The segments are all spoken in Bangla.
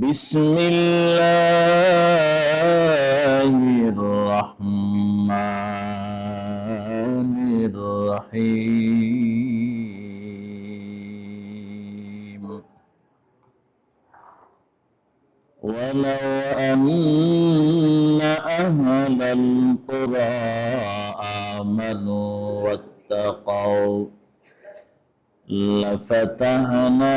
بسم الله الرحمن الرحيم. ولو أن أهل القرى آمنوا واتقوا لفتحنا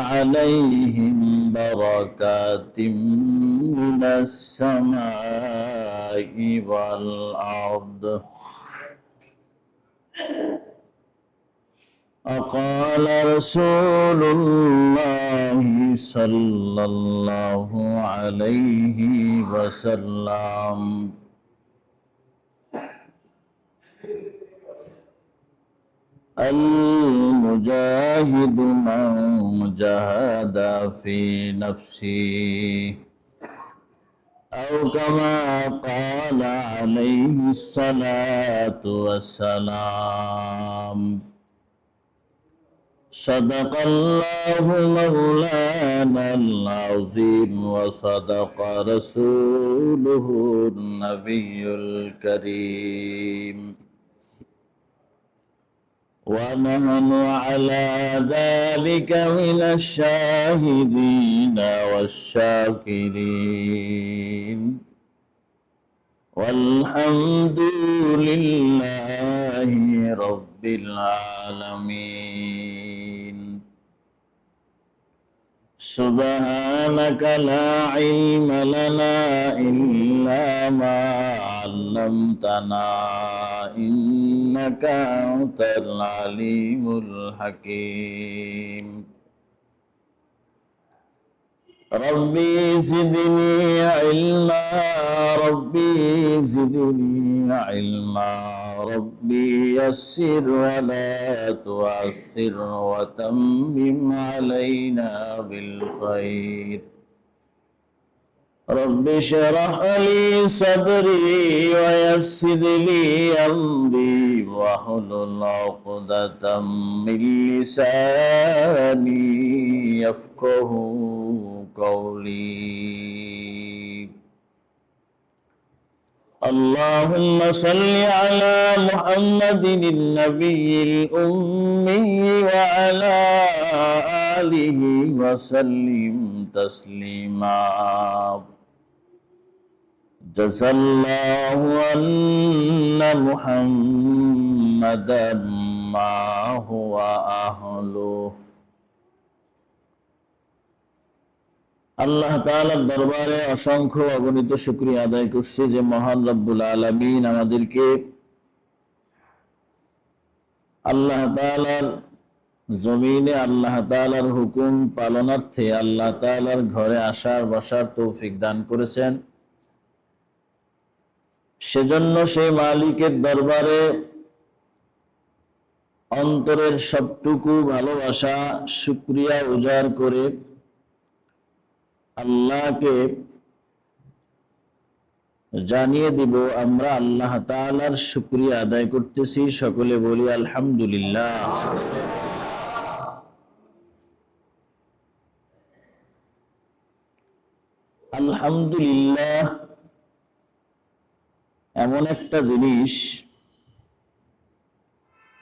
عليهم بركات من السماء والأرض. أقال رسول الله صلى الله عليه وسلم. المجاهد من جاهد في نفسه أو كما قال عليه الصلاة والسلام صدق الله مولانا العظيم وصدق رسوله النبي الكريم ونحن على ذلك من الشاهدين والشاكرين. والحمد لله رب العالمين. سبحانك لا علم لنا إلا ما علمتنا إنك أنت العليم الحكيم ربي زدني علما ربي زدني علما ربي يسر ولا تعسر وتمم علينا بالخير رب اشرح لي صدري ويسر لي أمري واحلل عقدة من لساني يفقه قولي. اللهم صل على محمد النبي الأمي وعلى آله وسلم تسليما. جزى الله أن محمدا ما هو أهله আল্লাহ তাআলার দরবারে অসংখ্য অগণিত শুকরিয়া আদায় করছি যে মহান রব্বুল আলামিন আমাদেরকে আল্লাহ তাআলার জমিনে আল্লাহ তাআলার হুকুম পালনার্থে আল্লাহ তাআলার ঘরে আসার বসার তৌফিক দান করেছেন সেজন্য সে মালিকের দরবারে অন্তরের সবটুকু ভালোবাসা, শুক্রিয়া উজাড় করে আল্লাহকে জানিয়ে দিব, আমরা আল্লাহ তাআলার শুক্রিয়া আদায় করতেছি। সকলে বলি আলহামদুলিল্লাহ। আলহামদুলিল্লাহ। এমন একটা জিনিস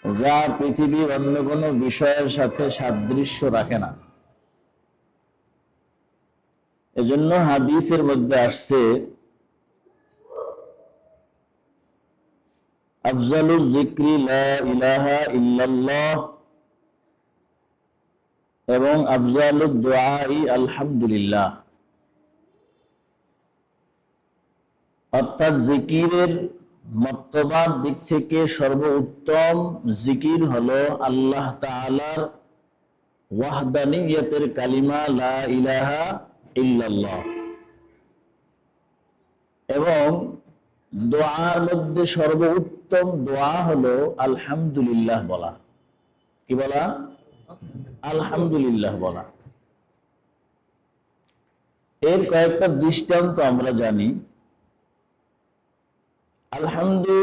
যা পৃথিবীর অন্য কোনো বিষয়ের সাথে সাদৃশ্য রাখে না। এজন্য হাদিসের মধ্যে আসছে আফজালুল জিক্রি ইলাহা ইল্লাল্লাহ এবং আফজালুদ আলহামদুলিল্লাহ। অর্থাৎ জিকিরের মর্তবার দিক থেকে সর্বোত্তম জিকির হলো আল্লাহ তাআলার ওয়াহদানিয়তের কালিমা লা ইলাহা ইল্লাল্লাহ। এবং দোয়ার মধ্যে সর্বোত্তম দোয়া হলো আলহামদুলিল্লাহ বলা। কি বলা? আলহামদুলিল্লাহ বলা। এর কয়েকটা দৃষ্টান্ত আমরা জানি। আলহামদু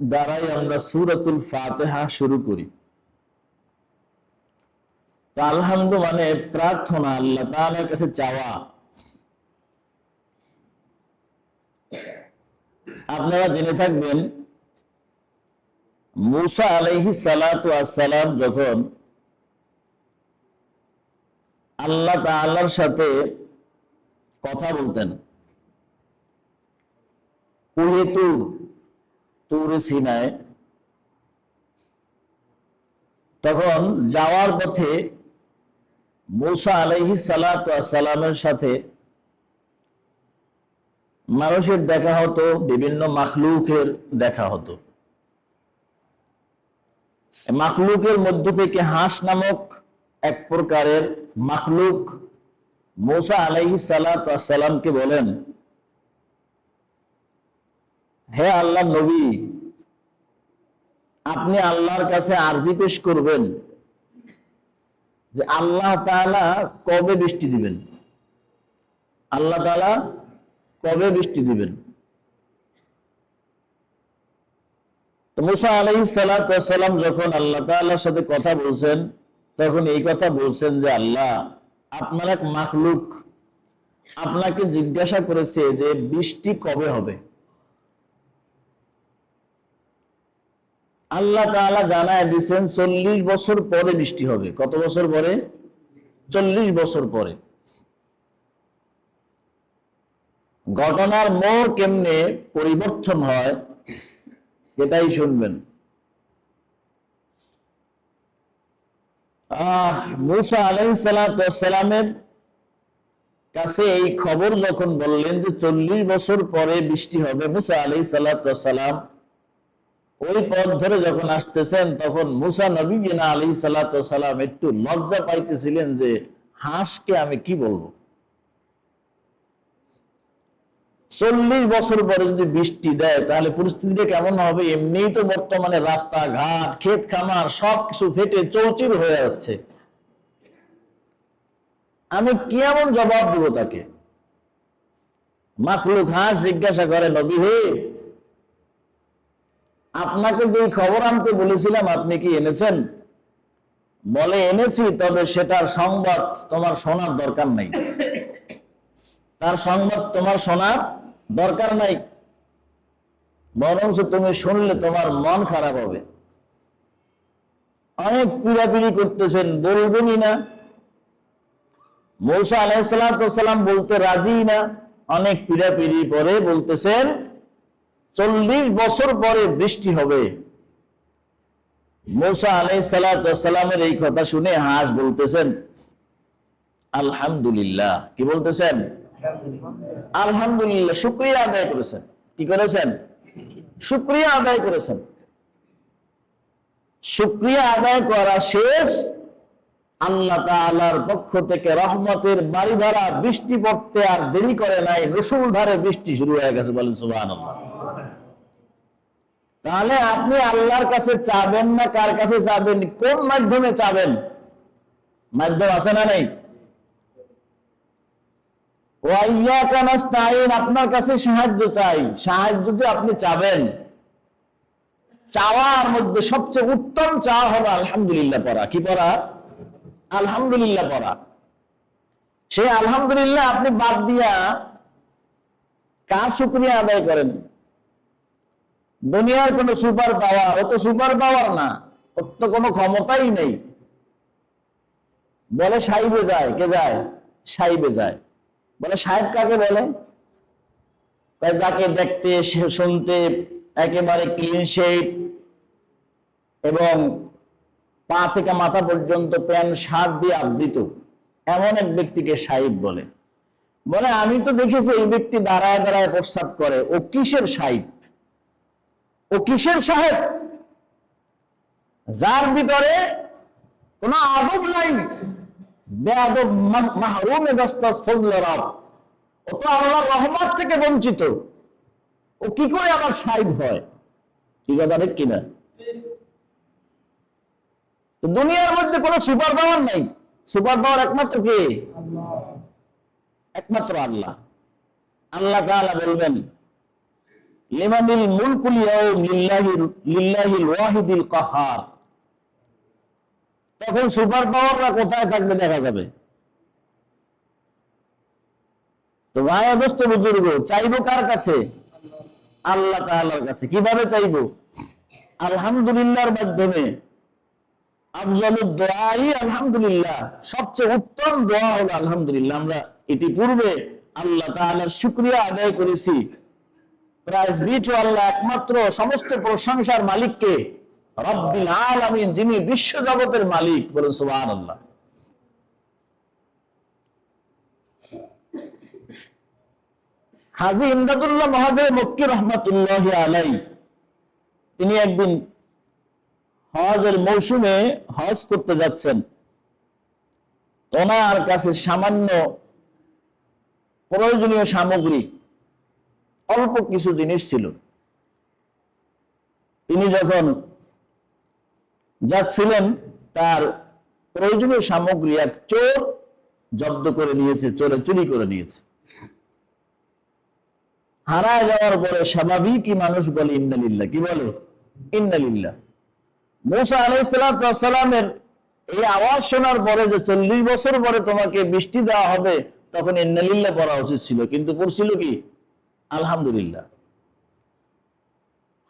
দ্বারাই আমরা সুরাতুল ফাতেহা শুরু করি। আলহামদু মানে প্রার্থনা, আল্লাহ কাছে চাওয়া। আপনারা জেনে থাকবেন, মুসা আলাইহি সালাতু আসসালাম যখন আল্লাহ তাআলার সাথে কথা বলতেন কুহে তুর তুরে সিনায়। তখন যাওয়ার পথে মুসা আলাইহি সালাতু আসসালামের সাথে মানুষের দেখা হতো, বিভিন্ন মাখলুকের দেখা হতো। মাখলুকের মধ্য থেকে হাঁস নামক এক প্রকারের মাখলুক মৌসা আলাইহি সালামকে বলেন হে আল্লাহ নবী, আপনি আল্লাহর কাছে আরজি পেশ করবেন যে আল্লাহ তাআলা কবে বৃষ্টি দিবেন? আল্লাহ তাআলা কবে বৃষ্টি দিবেন? মুসা আলাই সালাম যখন আল্লাহ তাআলার সাথে কথা বলছেন, তখন এই কথা বলছেন যে, আল্লাহ, আপনার এক মাখলুক আপনাকে জিজ্ঞাসা করেছে যে বৃষ্টি কবে হবে? আল্লাহ তাআলা জানায় দিচ্ছেন চল্লিশ বছর পরে বৃষ্টি হবে। কত বছর পরে? চল্লিশ বছর পরে। ঘটনার মোড় কেমনে পরিবর্তন হয় এটাই শুনবেন। আহ, মুসা আলাইসালামের কাছে এই খবর যখন বললেন যে চল্লিশ বছর পরে বৃষ্টি হবে, মুসা আলাই সালাম ওই পথ ধরে যখন আসতেছেন, তখন মুসা নবী আলী সালাম একটু লজ্জা পাইতেছিলেন যে হাঁসকে আমি কি বলব? চল্লিশ বছর পরে যদি বৃষ্টি দেয়, তাহলে পরিস্থিতিটা কেমন হবে? এমনিই তো বর্তমানে রাস্তাঘাট, ক্ষেত খামার সবকিছু ফেটে চৌচির হয়ে যাচ্ছে। আমি কি এমন জবাব দেব তাকে? মাখলু ঘাস জিজ্ঞাসা করে, নবী হে আপনাকে যে খবর আনতে বলেছিলাম, আপনি কি এনেছেন? বলে এনেছি, তবে সেটার সংবাদ তোমার শোনার দরকার নাই। তার সংবাদ তোমার শোনার দরকার নাই। বরঞ্চ তুমি শুনলে তোমার মন খারাপ হবে। অনেক পিড়াপিড়ি করতেছেন, বলবেনই না। মৌসা আলাইসালাম বলতে রাজি না। অনেক পিড়াপিড়ি পরে বলতেছেন চল্লিশ বছর পরে বৃষ্টি হবে। মৌসা আলাইসালামের এই কথা শুনে হাঁস বলতেছেন, আলহামদুলিল্লাহ। কি বলতেছেন? আলহামদুলিল্লাহ, শুক্রিয়া আদায় করেছেন। কি করেছেন? শুক্রিয়া আদায় করেছেন। শুক্রিয়া আদায় করা শেষ আল্লাহ তাআলার পক্ষ থেকে রহমতের বাড়ি ধারা বৃষ্টি পড়তে আর দেরি করে নাই, রসুল ধারে বৃষ্টি শুরু হয়ে গেছে, বলেন সুবহানাল্লাহ। তাহলে আপনি আল্লাহর কাছে চাবেন না, কার কাছে চাবেন, কোন মাধ্যমে চাবেন? মাধ্যম আছে না নেই? আপনার কাছে সাহায্য চাই। সাহায্য যে আপনি চাবেন। চাওয়ার মধ্যে সবচেয়ে উত্তম চাওয়া হবে আলহামদুলিল্লাহ পড়া। কি পড়া? আলহামদুলিল্লাহ পড়া। সে আলহামদুলিল্লাহ আপনি বাদ দিয়া কার শুক্রিয়া আদায় করেন? দুনিয়ার কোন সুপার পাওয়ার, ও তো সুপার পাওয়ার না, ওর তো কোনো ক্ষমতাই নেই। বলে সাইবে যায়, কে যায়? সাইবে যায়। বলে সাহেব কাকে বলে? যাকে দেখতে শুনতে একেবারে ক্লিন শেপ এবং পা থেকে মাথা পর্যন্ত প্যান্ট, শার্ট দিয়ে আবৃত। এমন এক ব্যক্তিকে সাহিব বলে। বলে, আমি তো দেখেছি এই ব্যক্তি দাঁড়ায় দাঁড়ায় প্রস্তাব করে। ও কিসের সাহিব ও কিসের সাহেব? যার ভিতরে কোনো আদব নাই। মা- মাহরুমে ও তো আল্লাহর রহমত থেকে বঞ্চিত। ও কি করে আবার সাইব হয়? কি কথা ঠিক কিনা? দুনিয়ার মধ্যে কোনো সুপার পাওয়ার নাই। সুপার পাওয়ার একমাত্র কে? একমাত্র আল্লাহ। আল্লাহ তাআলা বলবেন, লিমানিল মুলকুল ইয়াউম লিল্লাহিল ওয়াহিদিল কাহার। তখন সুপার পাওয়াররা কোথায় থাকবে দেখা যাবে। তো ভাই অবস্থ বুজুর্গ, চাইব কার কাছে? আল্লাহ তাআলার কাছে। কীভাবে চাইব? আলহামদুলিল্লাহর মাধ্যমে। আফজলুদ দোয়াই, আলহামদুলিল্লাহ। সবচেয়ে উত্তম দোয়া হলো আলহামদুলিল্লাহ। আমরা ইতিপূর্বে আল্লাহ তাআলার শুকরিয়া আদায় করেছি। প্রাইজ বি টু আল্লাহ একমাত্র সমস্ত প্রশংসার মালিককে রব্বিল আলামিন, যিনি বিশ্ব জগতের মালিক ইমদাদুল্লাহ মহাজের মক্কি আলাই তিনি একদিন হজের মৌসুমে হজ করতে যাচ্ছেন। ওনার কাছে সামান্য প্রয়োজনীয় সামগ্রী, অল্প কিছু জিনিস ছিল। তিনি যখন যাচ্ছিলেন, তার প্রয়োজনীয় সামগ্রী এক চোর জব্দ করে নিয়েছে, চোরে চুরি করে নিয়েছে। হারায় যাওয়ার পরে স্বাভাবিকই মানুষ বলে, ইন্নালিল্লাহ। কি বলে? ইন্নালিল্লাহ। মুসা আলাইসালামের এই আওয়াজ শোনার পরে যে চল্লিশ বছর পরে তোমাকে বৃষ্টি দেওয়া হবে, তখন ইন্নালিল্লাহ পড়া উচিত ছিল। কিন্তু পড়ছিল কি? আলহামদুলিল্লাহ।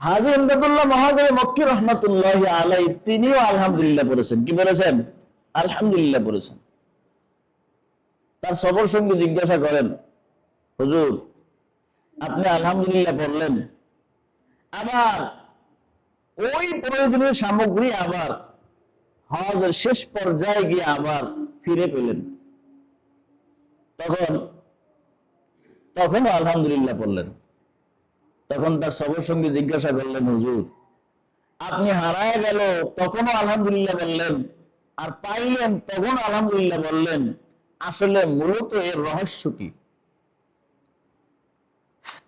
হাজি ইমদাদুল্লাহ মহাদেব মক্কি রহমতুল্লাহ আলাই তিনিও আলহামদুলিল্লাহ কি বলেছেন আলহামদুলিল্লাহ তার সবর সঙ্গে জিজ্ঞাসা করেন, হুজুর, আপনি আলহামদুলিল্লাহ পড়লেন? আবার ওই প্রয়োজনীয় সামগ্রী আবার হজের শেষ পর্যায়ে গিয়ে আবার ফিরে পেলেন। তখন তখন আলহামদুলিল্লাহ পড়লেন তখন তার সবর সঙ্গে জিজ্ঞাসা করলেন, হুজুর, আপনি হারায় গেল, তখনও আলহামদুলিল্লাহ বললেন। আর পাইলেন, তখন আলহামদুলিল্লাহ বললেন, আসলে মূলত এর রহস্য কি?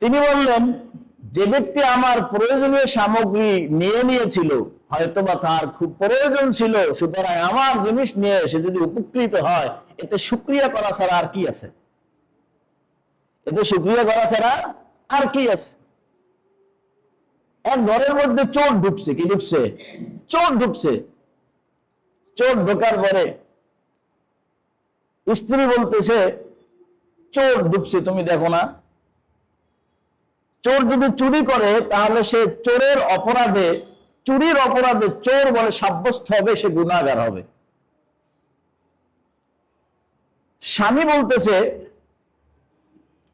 তিনি বললেন যে ব্যক্তি আমার প্রয়োজনীয় সামগ্রী নিয়ে নিয়েছিল, হয়তোবা তার খুব প্রয়োজন ছিল, সুতরাং আমার জিনিস নিয়ে সে যদি উপকৃত হয়, এতে সুক্রিয়া করা ছাড়া আর কি আছে? এতে সুক্রিয়া করা ছাড়া আর কি আছে? এক ঘরের মধ্যে চোর ঢুকছে, কি ঢুকছে? চোর ঢুকছে। চোর ঢোকার পরে স্ত্রী বলতেছে, চোর ঢুকছে, তুমি দেখো না। চোর যদি চুরি করে, তাহলে সে চোরের অপরাধে, চুরির অপরাধে চোর বলে সাব্যস্ত হবে, সে গুণাগার হবে। স্বামী বলতেছে,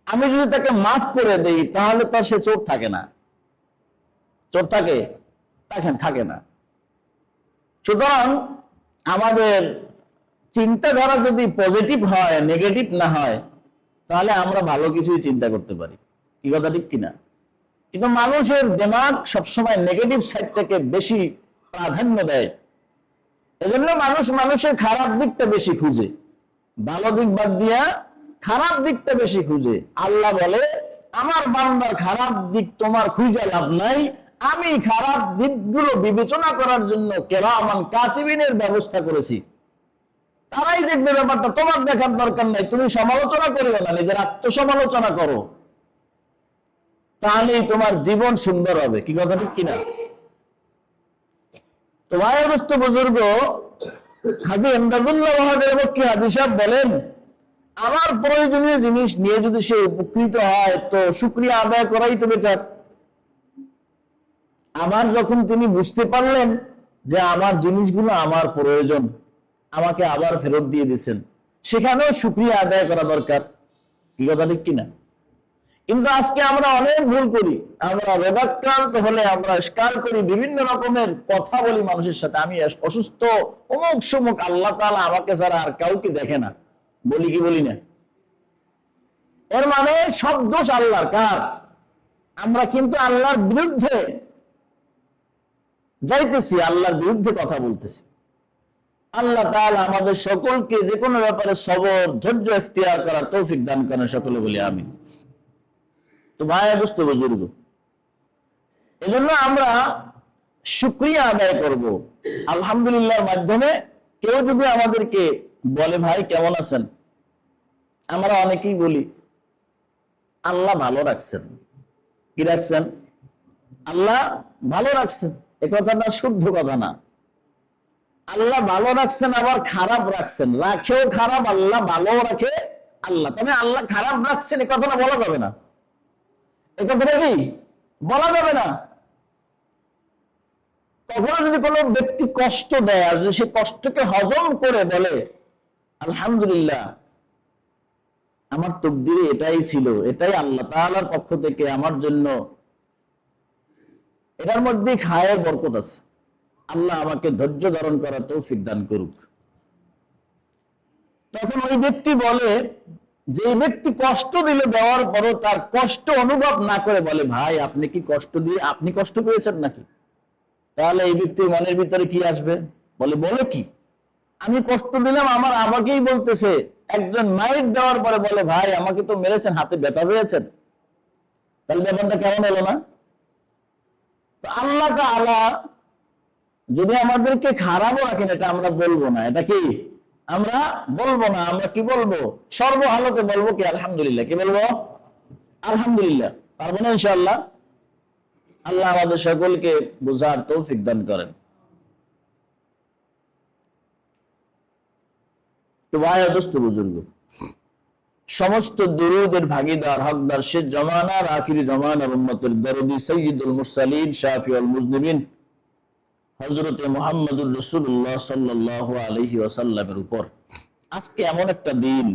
আমি যদি তাকে মাফ করে দেই, তাহলে তো সে চোর থাকে না। চোর থাকে? থাকে থাকে না। সুতরাং আমাদের চিন্তাধারা যদি পজিটিভ হয় নেগেটিভ না হয়, তাহলে আমরা ভালো কিছুই চিন্তা করতে পারি। কি কথা ঠিক কিনা? কিন্তু মানুষের দিমাগ সবসময় নেগেটিভ সাইডটাকে বেশি প্রাধান্য দেয়। এজন্য মানুষ মানুষের খারাপ দিকটা বেশি খুঁজে। ভালো দিক বাদ দিয়া খারাপ দিকটা বেশি খুঁজে। আল্লাহ বলে, আমার বান্দার খারাপ দিক তোমার খুঁজে লাভ নাই। আমি খারাপ দিকগুলো বিবেচনা করার জন্য কেরামান কাতিবিনের ব্যবস্থা করেছি। তারাই দেখবে ব্যাপারটা। তোমার দেখার দরকার নাই। তুমি সমালোচনা করিও না। নিজের আত্মসমালোচনা করো। তাহলেই তোমার জীবন সুন্দর হবে। কি কথা ঠিক কিনা? তো ভাই অবস্থ বুজুর্গ, হাজি এমদাদুল্লাহ মহাদের পক্ষে হাজি সাহেব বলেন, আমার প্রয়োজনীয় জিনিস নিয়ে যদি সে উপকৃত হয়, তো শুক্রিয়া আদায় করাই তো বেটার আবার যখন তিনি বুঝতে পারলেন যে আমার জিনিসগুলো আমার প্রয়োজন, আমাকে আবার ফেরত দিয়ে দিচ্ছেন সেখানেও শুক্রিয়া আদায় করা দরকার। কি কথা ঠিক কিনা? কিন্তু আজকে আমরা অনেক ভুল করি। আমরা রোগাক্রান্ত হলে আমরা স্কার করি বিভিন্ন রকমের কথা বলি মানুষের সাথে। আমি অসুস্থ, অমুক সমুক, আল্লাহ তাআলা আমাকে ছাড়া আর কাউকে দেখে না। বলি কি বলি না? এর মানে সব দোষ আল্লাহর। কার? আমরা কিন্তু আল্লাহর বিরুদ্ধে যাইতেছি, আল্লাহর বিরুদ্ধে কথা বলতেছি। আল্লাহ তাআলা আমাদের সকলকে যে কোনো ব্যাপারে সবর, ধৈর্য এখতিয়ার করার তৌফিক দান করেন সকলে বলি আমি তো ভাই, বুঝতে বুজুর্গ এজন্য আমরা শুক্রিয়া আদায় করব আলহামদুলিল্লাহর মাধ্যমে। কেউ যদি আমাদেরকে বলে, ভাই, কেমন আছেন? আমরা অনেকেই বলি, আল্লাহ ভালো রাখছেন। কি রাখছেন? আল্লাহ ভালো রাখছেন। এ কথাটা শুদ্ধ কথা না। আল্লাহ ভালো রাখছেন, আবার খারাপ রাখছেন। রাখেও খারাপ, আল্লাহ ভালো রাখে আল্লাহ। তবে আল্লাহ খারাপ রাখছেন, এ কথাটা বলা যাবে না। এ কথাটা কি? বলা যাবে না। কখনো যদি কোনো ব্যক্তি কষ্ট দেয় আর যদি সে কষ্টকে হজম করে বলে, আলহামদুলিল্লাহ, আমার তকদিরে এটাই ছিল, এটাই আল্লাহ তাআলার পক্ষ থেকে আমার জন্য। এটার মধ্যে খায়ের বরকত আছে। আল্লাহ আমাকে ধৈর্য ধারণ করার তৌফিক দান করুক। তখন ওই ব্যক্তি বলে যে ব্যক্তি কষ্ট দিলে দেওয়ার পরও তার কষ্ট অনুভব না করে বলে, ভাই, আপনি কি কষ্ট দিয়ে, আপনি কষ্ট পেয়েছেন নাকি? তাহলে এই ব্যক্তির মনের ভিতরে কি আসবে? বলে বলে কি? আমি কষ্ট দিলাম, আমার আমাকেই বলতেছে। একজন মাইক দেওয়ার পরে বলে, ভাই, আমাকে তো মেরেছেন, হাতে ব্যথা পেয়েছেন। তাহলে ব্যাপারটা কেমন হলো না? আল্লাহ আল্লাহ যদি আমাদেরকে খারাপও রাখেন, এটা আমরা বলব না। এটা কি? আমরা বলব না, আমরা কি বলব? সর্বহালতে বলব কি, আলহামদুলিল্লাহ। কি বলব? আলহামদুলিল্লাহ। পারব না ইনশাআল্লাহ? আল্লাহ আমাদের সকলকে বুঝার তৌফিক দান করেন। সমস্ত দুরুদের ভাগিদার, হকদার সে জমানার আখিরি জমানার উম্মতের দরদি সৈয়দুল মুরসালিন শাফিউল মুজলিমিন হজরতে মোহাম্মদুর রসুল্লাহ সাল্লাহ আলহি ওয়াসাল্লামের উপর। আজকে এমন একটা দিন,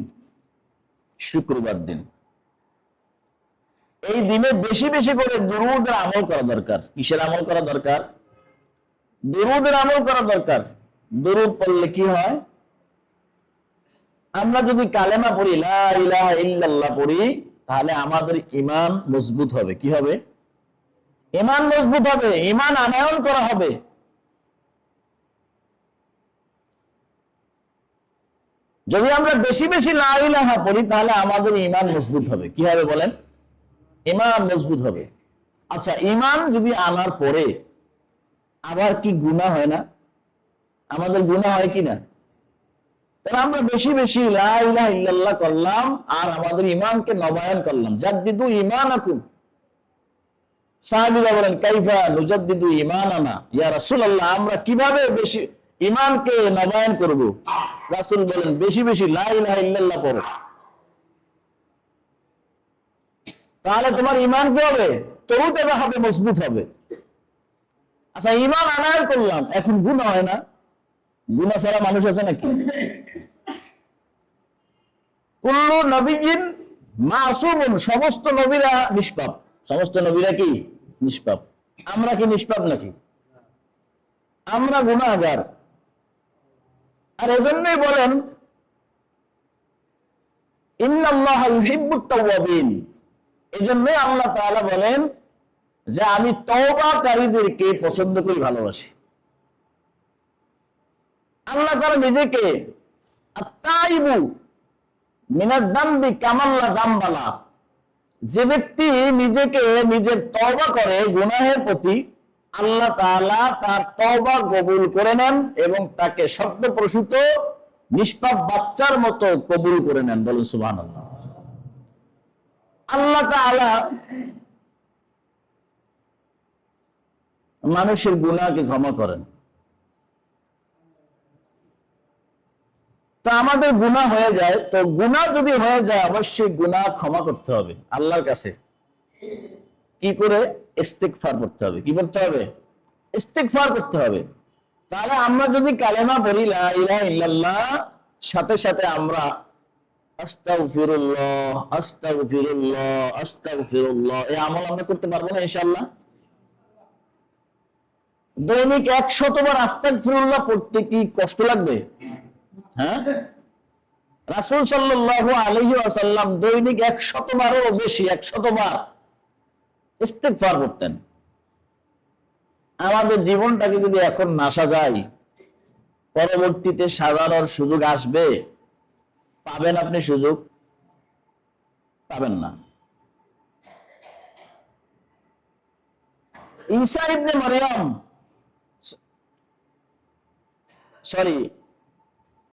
শুক্রবার দিন। এই দিনে বেশি বেশি করে দুরুদের আমল করা দরকার। কিসের আমল করা দরকার? দুরুদের আমল করা দরকার। দুরুদ পড়লে কি হয়? আমরা যদি কালেমা পড়ি ইল্লাল্লাহ পড়ি, তাহলে আমাদের ইমান মজবুত হবে। কি হবে? ইমান মজবুত হবে ইমান আনায়ন করা হবে। যদি আমরা বেশি বেশি লা ইলাহা পড়ি, তাহলে আমাদের ইমান মজবুত হবে। কি হবে বলেন? ইমান মজবুত হবে। আচ্ছা ইমান যদি আনার পরে আবার কি গুণা হয় না? আমাদের গুণা হয় কি না? তাহলে আমরা বেশি বেশি লা ইলাহা ইল্লাল্লাহ করলাম, আর আমাদের ইমানকে নবায়ন করলাম। জাদ্দিদু ঈমানাকুম। সাহাবীরা বলেন, কাইফা নুজাদ্দিদু ঈমানানা? ইয়া রাসূলুল্লাহ, আমরা কীভাবে বেশি ইমানকে নবায়ন করব। রাসূল বলেন, বেশি বেশি লা ইলাহা ইল্লাল্লাহ পড়ো। তাহলে তোমার ইমান কি হবে? তবু তবে হবে মজবুত হবে। আচ্ছা ইমান আনায়ন করলাম, এখন গুণা হয় না। গুণা ছাড়া মানুষ আছে নাকি? কুল্লু নবীন মাসুমুন, সমস্ত নবীরা নিষ্পাপ। সমস্ত নবীরা কি? নিষ্পাপ। আমরা কি নিষ্পাপ নাকি? আমরা গুণাগার আর এজন্যই বলেন এজন্যই আল্লাহ তাআলা বলেন যে, আমি তওবাকারীদেরকে পছন্দ করি, ভালোবাসি। আল্লাহ তাআলা নিজেকে যে ব্যক্তি নিজেকে নিজের তওবা করে, গুনাহের প্রতি আল্লাহ তার তওবা কবুল করে নেন এবং তাকে সত্য প্রসূত নিষ্পাপ বাচ্চার মতো কবুল করে নেন। বলুন সুবহানাল্লাহ। আল্লাহ তাআলা মানুষের গুনাহকে ক্ষমা করেন। তো আমাদের গুনাহ হয়ে যায়, তো গুনাহ যদি হয়ে যায়, অবশ্যই গুনাহ ক্ষমা করতে হবে আল্লাহর কাছে। কি করে? ইস্তেগফার করতে হবে। কি করতে হবে? ইস্তেগফার করতে হবে। তাহলে আমরা যদি কালেমা পড়ি, লা ইলাহা ইল্লাল্লাহ, সাথে সাথে আমরা আস্তাগফিরুল্লাহ আস্তাগফিরুল্লাহ আস্তাগফিরুল্লাহ, এই আমল আমরা করতে না ইনশাআল্লাহ। দৈনিক আস্তাগফিরুল্লাহ পড়তে কি কষ্ট লাগবে? হ্যাঁ? রাসূল সাল্লাল্লাহু আলাইহি ওয়াসাল্লাম দৈনিক একশতবারও বেশি একশতবার ইস্তেগফার করতেন। আমাদের জীবনটাকে যদি এখন না যায় পরবর্তীতে সাজানোর সুযোগ আসবে। পাবেন আপনি সুযোগ, পাবেন না। ঈসা ইবনে মারিয়াম, সরি